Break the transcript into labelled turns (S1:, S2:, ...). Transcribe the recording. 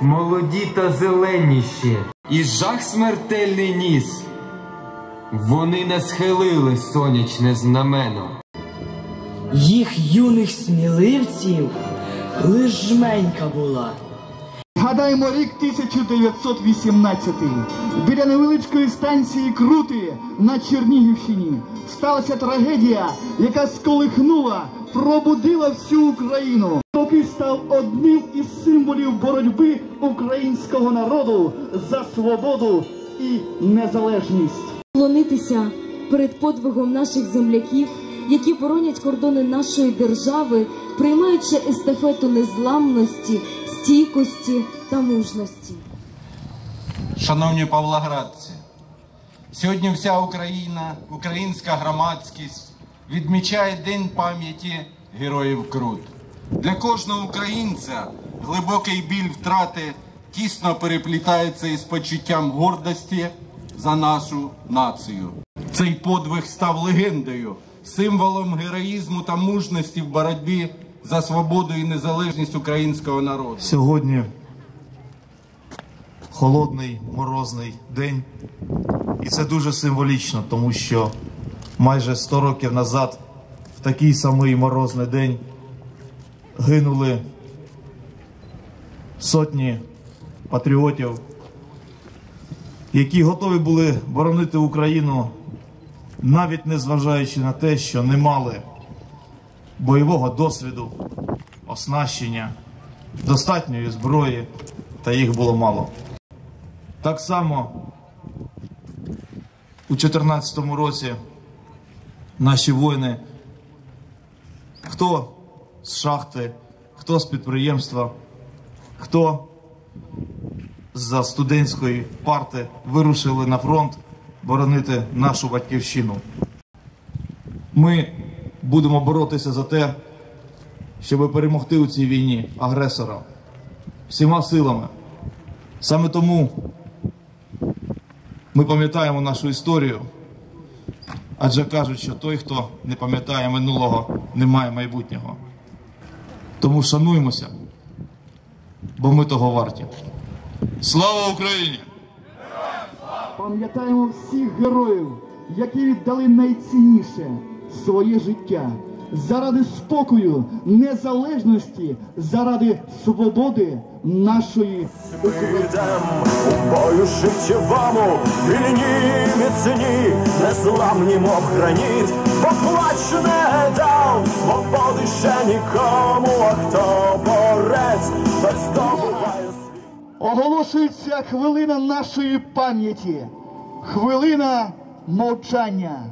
S1: молоді та зеленіші, і жах смертельний ніс. Вони не схилили сонячне знамено.
S2: Їх юних сміливців лиш жменька була.
S3: Гадаємо рік 1918. Біля невеличкої станції Крути на Чернігівщині сталася трагедія, яка сколихнула, пробудила всю Україну. Поки став одним із символів боротьби українського народу за свободу і незалежність.
S4: Вклонитися перед подвигом наших земляків, які боронять кордони нашої держави, приймаючи естафету незламності, стійкості та мужності.
S5: Шановні павлоградці, сьогодні вся Україна, українська громадськість відмічає День пам'яті героїв Крут. Для кожного українця глибокий біль втрати тісно переплітається із почуттям гордості за нашу націю. Цей подвиг став легендою, символом героїзму та мужності в боротьбі за свободу і незалежність українського народу.
S6: Сьогодні холодний морозний день, і це дуже символічно, тому що майже 100 років назад, в такий самий морозний день, гинули сотні патріотів, які готові були боронити Україну, навіть незважаючи на те, що не мали бойового досвіду, оснащення, достатньої зброї, та їх було мало. Так само у 2014 році наші воїни, хто з шахти, хто з підприємства, хто за студентської парти вирушили на фронт боронити нашу батьківщину. Ми будемо боротися за те, щоб перемогти у цій війні агресора всіма силами. Саме тому ми пам'ятаємо нашу історію, адже кажуть, що той, хто не пам'ятає минулого, не має майбутнього. Тому шануймося, бо ми того варті. Слава Україні!
S3: Пам'ятаємо всіх героїв, які віддали найцінніше своє життя заради спокою, незалежності, заради свободи нашої України.
S7: У бою життєвому, вільні міцні, незламні, мов граніт, бо
S3: Оголошується хвилина нашої пам'яті, хвилина мовчання.